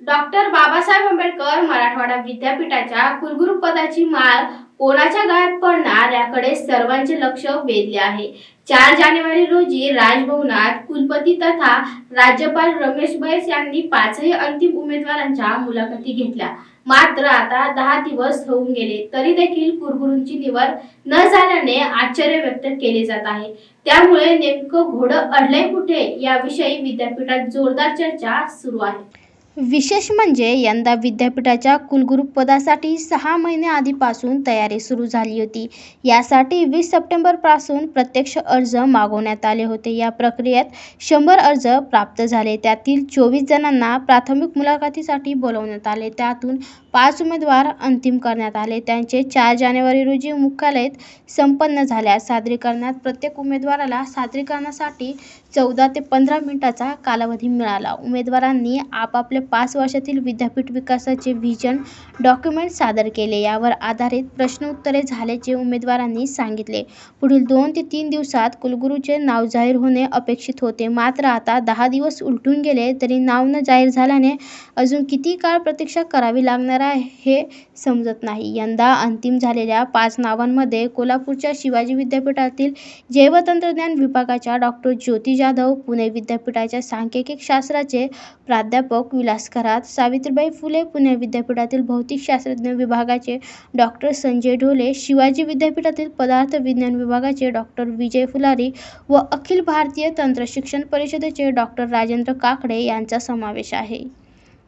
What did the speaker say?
Doctor Babasaheb Ambedkar Marathwada विद्यापीठाच्या कुलगुरू पदाची माळ कोणाच्या गळ्यात पडणार याकडे सर्वांचे लक्ष वेधले आहे. चार जानेवारी रोजी राजभवनात कुलपती तथा राज्यपाल रमेश बैस यांनी पाचही अंतिम उमेदवारांच्या मुलाखती घेतल्या. मात्र आता दहा दिवस होऊन गेले तरी देखील कुलगुरूंची निवड न झाल्याने आश्चर्य व्यक्त केले जात आहे. त्यामुळे नेमकं घोडं अडलंय कुठे याविषयी विद्यापीठात जोरदार चर्चा सुरू आहे. विशेष म्हणजे यंदा विद्यापीठाच्या कुलगुरू पदासाठी सहा महिने आधीपासून तयारी सुरू झाली होती. यासाठी वीस सप्टेंबरपासून प्रत्यक्ष अर्ज मागवण्यात आले होते. या प्रक्रियेत शंभर अर्ज प्राप्त झाले. त्यातील चोवीस जणांना प्राथमिक मुलाखतीसाठी बोलवण्यात आले. त्यातून पाच उमेदवार अंतिम करण्यात आले. त्यांचे चार जानेवारी रोजी मुख्यालयात संपन्न झाल्या. सादरीकरणात प्रत्येक उमेदवाराला सादरीकरणासाठी चौदा ते पंधरा मिनिटाचा कालावधी मिळाला. उमेदवारांनी आपापले पाच वर्षातील विद्यापीठ विकासाचे व्हिजन डॉक्युमेंट सादर केले. यावर आधारित प्रश्नोत्तरे झाल्याचे उमेदवारांनी सांगितले. पुढील दोन ते तीन दिवसात कुलगुरूचे नाव जाहीर होणे अपेक्षित होते. मात्र आता दहा दिवस उलटून गेले तरी नाव न जाहीर झाल्याने अजून किती काळ प्रतीक्षा करावी लागणार आहे हे समजत नाही. यंदा अंतिम झालेल्या पाच नावांमध्ये कोल्हापूरच्या शिवाजी विद्यापीठातील जैवतंत्रज्ञान विभागाच्या डॉक्टर ज्योती जाधव पुणे विद्यापीठाच्या सांख्यिकी शास्त्राचे प्राध्यापक विलास खरात सावित्रीबाई फुले पुणे विद्यापीठातील भौतिकशास्त्रज्ञ विभागाचे डॉक्टर संजय ढोले शिवाजी विद्यापीठातील पदार्थ विज्ञान विभागाचे डॉक्टर विजय फुलारी व अखिल भारतीय तंत्रशिक्षण परिषदेचे डॉक्टर राजेंद्र काकडे यांचा समावेश आहे.